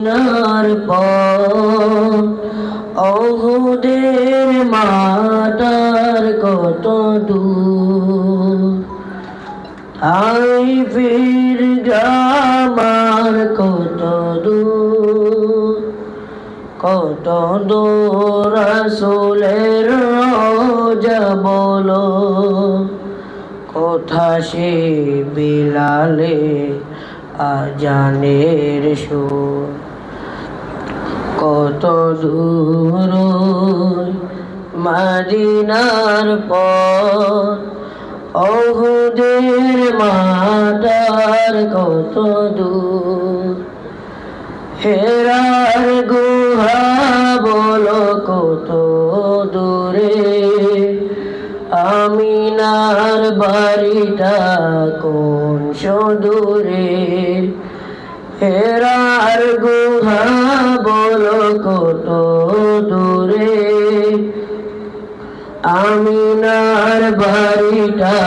নার পর অহুদের মাতার কত দূর। আই ফির গ্রামার কত দূর। কত দূর আসলের বলো। কোথা সে বিলালে আজানের সুর? কত দূর মাদিনার পর অহুদের কত দূর। হেরার গুহা বলো কত দূরে। আমিনার বাড়িটা কোন সদূরে। হেরার গুহা আমিনার বাড়িটা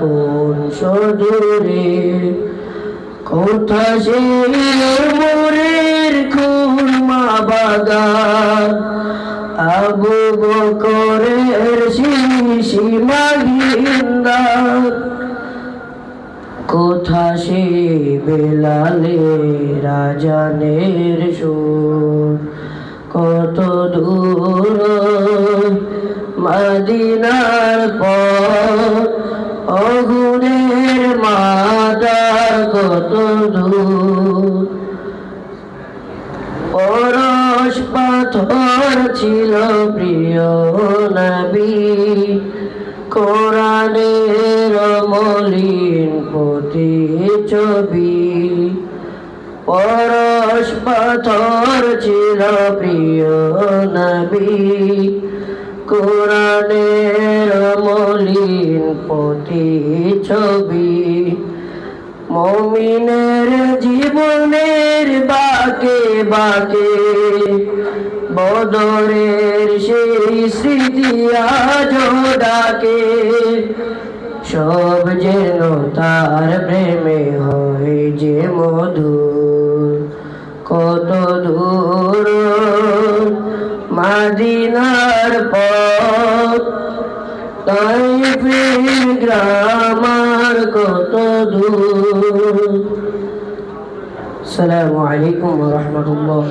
কোন সদূরে? কোথা সে মোরের খুরমা বাগান? আবু বকরের সীমা গিন্দার কোথা সে বেলালে রাজানের সুর? মদিনার পর অগুণের মাদার কত পরশ পাথর ছিল প্রিয় নবী। কোরআনের মলিন পতি ছবি। পরশ পাথর ছিল প্রিয় নবী। কোরআনের মলিন পতি ছবি। মমিনের জীবনের বাকে বাকে, বদরের সেই স্মৃতি আজ ডাকে। সব যেন তার প্রেমে হয় যে মধুর, কত দূর মাদিনার পথ। তাই গ্রামার কত দূর। আসসালামু আলাইকুম রহমতুল্লাহ